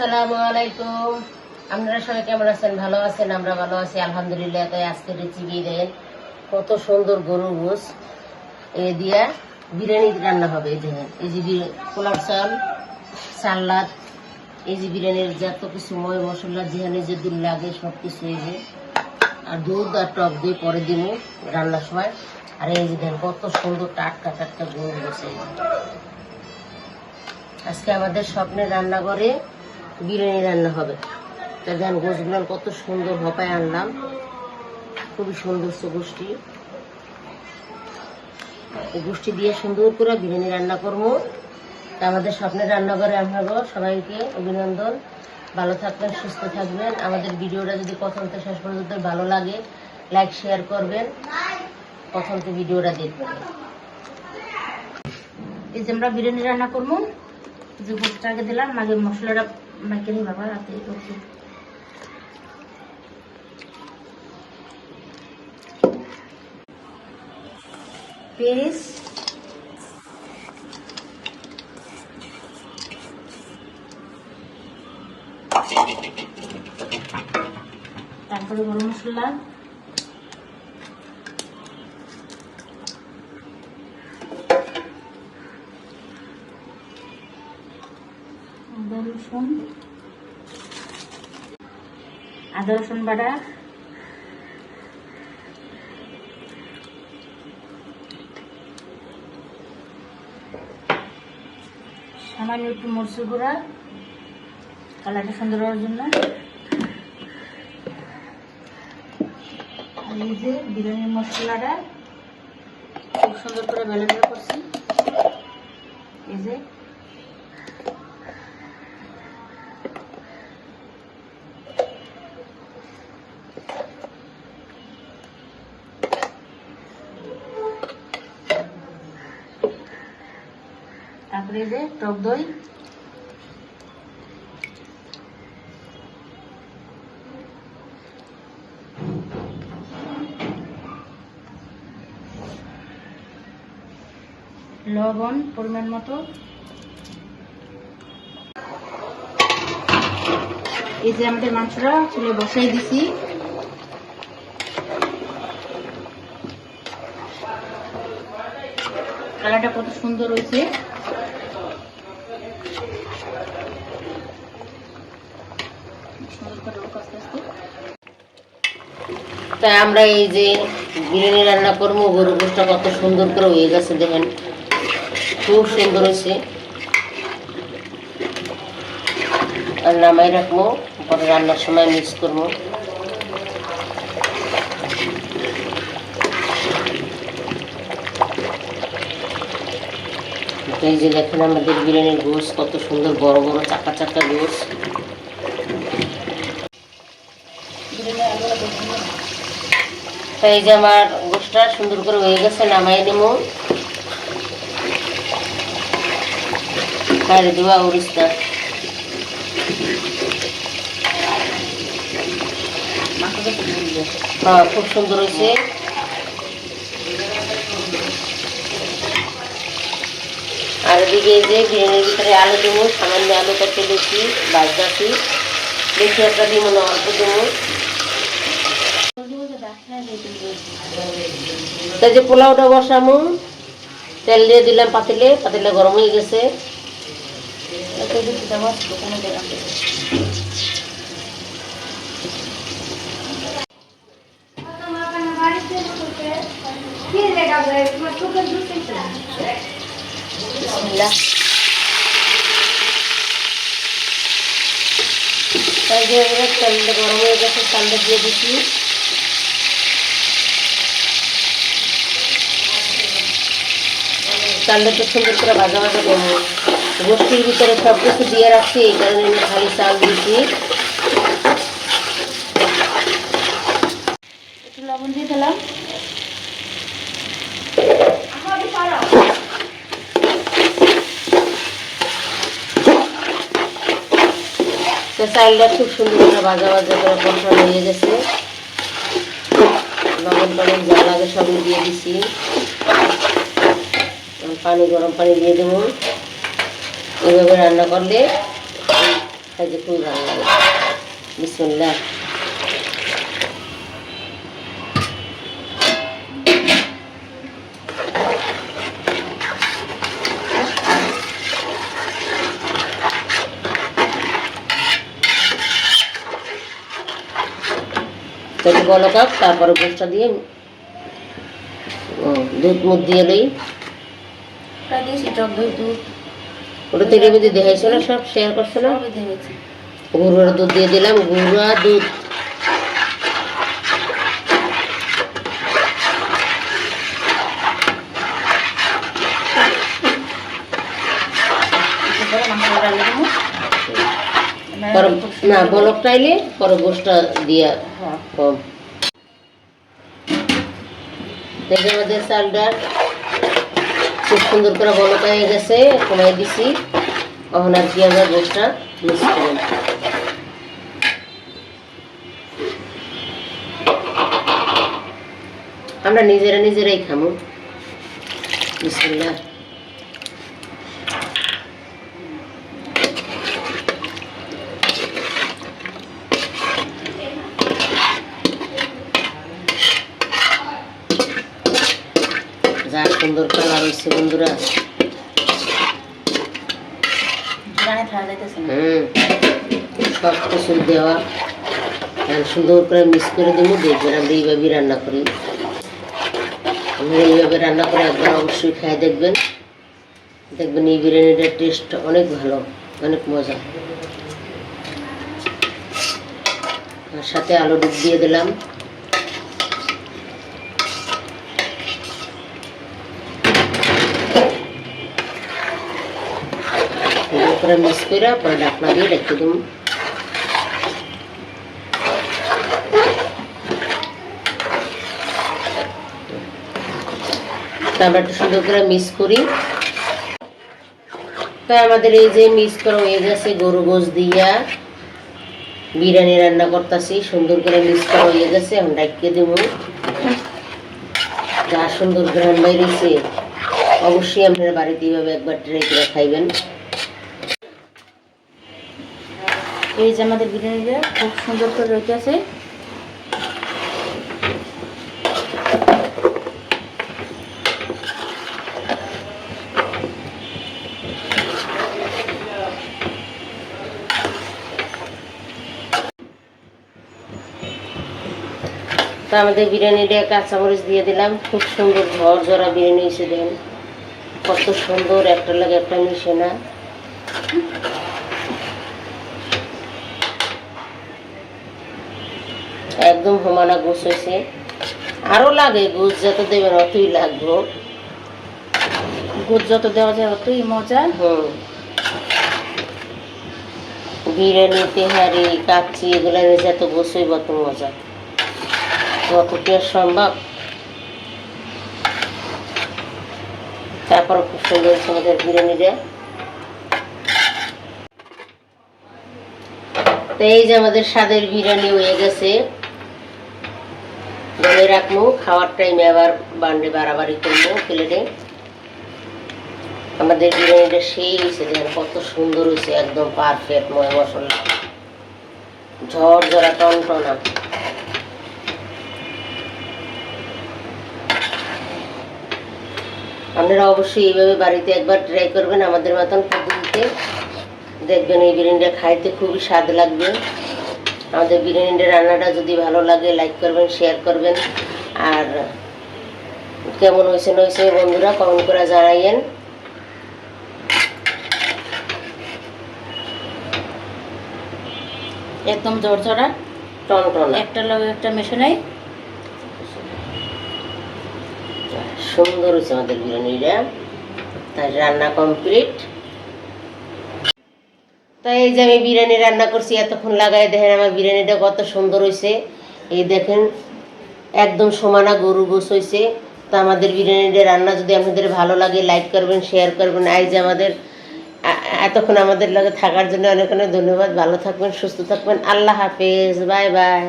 আসসালামু আলাইকুম। আপনারা সবাই কেমন আছেন? ভালো আছেন? আমরা ভালো আছি, আলহামদুলিল্লাহ। তাই আজকে কত সুন্দর গরুর এ দিয়া বিরিয়ানি রান্না হবে, এই এই যে পোলাও চাল, সালাদ, এই যে বিরিয়ানির যত কিছু ময় মশলা, যেখানে যে দুল লাগে সব কিছু এই যে। আর দুধ আর টক দই পরে দিব রান্নার সময়। আর এই যে দেখেন, কত সুন্দর টাটকা টাটকা গরুর গোস আজকে আমাদের স্বপ্নের রান্নাঘরে বিরিয়ানি রান্না হবে। তা দেন গোছগুলো কত সুন্দর হপায় আনলাম। খুবই সুন্দর গোষ্ঠী গোষ্ঠী দিয়ে সুন্দর করে বিরিয়ানি রান্না করব। তা আমাদের স্বপ্নের রান্নাঘরে আমরা সবাইকে অভিনন্দন। ভালো থাকবেন, সুস্থ থাকবেন। আমাদের ভিডিওটা যদি প্রথম থেকে শেষ পর্যন্ত ভালো লাগে লাইক শেয়ার করবেন। প্রথম থেকে ভিডিওটা দেখবেন। এই যে আমরা বিরিয়ানি রান্না করব। যে গোটাকে দিলাম, আগে মশলাটা মাইকে বাবা রাতে ওকে পেঁয়াজ তারপরে গরম মশলা আদা রসুন আদা, রসুন বাটা। সামান্য একটু মরচুর গুঁড়া। কালারটা সুন্দর হওয়ার জন্য। আর এই যে বিরিয়ানির মশলাটা, খুব সুন্দর করে ব্যালেন্স করছি। এই যে তারপরে যে টক দই। লবণ পরিমাণ মতো। এই যে আমাদের মাংসটা চুলে বসাই দিছি। কালারটা কত সুন্দর হয়েছে। তাই আমরা এই যে বিরিয়ানি রান্না করব গরু গোষ্ঠটা কত সুন্দর করে হয়ে গেছে দেখেন। খুব সুন্দর হয়েছে। আর নামাই রাখব, পরে রান্নার সময় মিক্স করব। এই যে দেখেন আমাদের বিরিয়ানির গোস কত সুন্দর বড় বড় চাকা চাকা গোস বিরিয়ানি আলুটা দেখুন এই যে আমার গোসটা সুন্দর করে হয়ে গেছে, নামাই নেব বাইরে দেওয়া উড়িষ্যা। হ্যাঁ খুব সুন্দর হয়েছে। আর এদিকে যে বিরিয়ানির ভিতরে আলু দেবো, সামান্য আলু কাটতে বেশি বাজদাছি বেশি একটা দিব না, অল্প দেবো তাই যে পোলাওটা বসামু, তেল দিয়ে দিলাম পাতিলে পাতিলে গরম হয়ে গেছে। তাই যে গরম হয়ে গেছে চালটা দিয়ে দিচ্ছি চালটা সুন্দর করে ভাজা ভাজা করব। গোষ্ঠীর ভিতরে সব কিছু দিয়ে রাখছি, এই কারণে আমি খালি চাল দিয়েছি। একটু লবণ দিয়ে দিলাম। চালটা খুব সুন্দর করে ভাজা ভাজা করে কষানো হয়ে গেছে। লবণ টবণ যা লাগে সবই দিয়ে দিছি। পানি, গরম পানি দিয়ে দেবো। এভাবে রান্না করলে খাইতে খুবই ভালো লাগে। বিসমুল্লাহ। একটু বলো তারপরে গোষ্ঠটা দিয়ে দুধ মুখ দিয়ে লই প্রায় দিয়েছি টক দই দুধ। ওটা তেলের মধ্যে দেখাইছো না সব শেয়ার করছ না? সবই দুধ দিয়ে দিলাম গুঁড়া দুধ। তারপরে মশলাটা দিয়ে দেবো পরে না গোষ্ঠটা দিয়া হ্যাঁ। দেখে আমাদের চালটা। খুব সুন্দর করে বলক হয়ে গেছে, কমাই দিছি। এখন আর কি আমরা গোষ্ঠটা মিক্স করব। আমরা নিজেরা নিজেরাই খামু। বিসমিল্লাহ যা সুন্দর কালার হয়েছে বন্ধুরা। হুম সব কিছু দেওয়া। আর সুন্দর করে মিক্স করে দেবো দেখবেন আমরা এইভাবে রান্না করি আমরা এইভাবে রান্না করে একবার অবশ্যই খাই দেখবেন। দেখবেন এই বিরিয়ানিটার টেস্ট অনেক ভালো অনেক মজা। সাথে আলু ডুব দিয়ে দিলাম। করে মিক্স করে পরে ঢাকনা দিয়ে তারপর সুন্দর করে মিক্স করি। তাই আমাদের এই যে মিক্স করা হয়ে গেছে, গরু গোস দিয়া বিরিয়ানি রান্না করতেছি, সুন্দর করে মিক্স করা হয়ে গেছে, এখন ডাকিয়ে দেবো। যা সুন্দর গ্রান বাইরেছে, অবশ্যই আপনারা বাড়িতে এইভাবে একবার ট্রাই করে খাইবেন। এই যে আমাদের বিরিয়ানিটা খুব সুন্দর করে রেখে আছে। তো আমাদের বিরিয়ানিটা কাঁচামরিচ দিয়ে দিলাম। খুব সুন্দর ঝরঝরা বিরিয়ানি এসে দেন। কত সুন্দর একটা লাগে একটা মিশে না। একদম সমানা গোছ হয়েছে আরও লাগে গোছ যত দেবেন অতই লাগবো। গুড় যত দেওয়া যায় অতই মজা। হুম। বিরিয়ানি তেহারি কাচ্চি এগুলো যত গোছই কত মজা। কত কি সম্ভব। তারপর খুব সুন্দর হয়েছে আমাদের বিরিয়ানিটা। তো এই যে আমাদের স্বাদের বিরিয়ানি হয়ে গেছে। বলে রাখব, খাওয়ার টাইমে আবার বান্ডে বাড়াবাড়ি করব প্লেটে আমাদের বিরিয়ানিটা সেই হয়েছে, দেখেন কত সুন্দর হয়েছে, একদম পারফেক্ট ময় মশলা। ঝড় ঝরা টনটনা। আপনারা অবশ্যই এইভাবে বাড়িতে একবার ট্রাই করবেন আমাদের মতন পদ্ধতিতে দেখবেন এই বিরিয়ানিটা খাইতে খুবই স্বাদ লাগবে। আমাদের বিরিয়ানিটা রান্নাটা যদি ভালো লাগে লাইক করবেন শেয়ার করবেন। আর কেমন হয়েছে না হয়েছে বন্ধুরা কমেন্ট করে জানাইয়েন। একদম জোরঝরা টন টন। একটা লগে একটা মেশে নাই? সুন্দর হয়েছে আমাদের বিরিয়ানিটা। তাই রান্না কমপ্লিট তাই এই যে আমি বিরিয়ানি রান্না করছি, এতক্ষণ লাগাই দেখেন আমার বিরিয়ানিটা কত সুন্দর হয়েছে এই দেখেন, একদম সমানা গরু গোস হয়েছে তো আমাদের বিরিয়ানিটা রান্না যদি আপনাদের ভালো লাগে, লাইক করবেন, শেয়ার করবেন। এই যে আমাদের এতক্ষণ আমাদের লাগে থাকার জন্য অনেক অনেক ধন্যবাদ। ভালো থাকবেন, সুস্থ থাকবেন। আল্লাহ হাফেজ। Bye bye.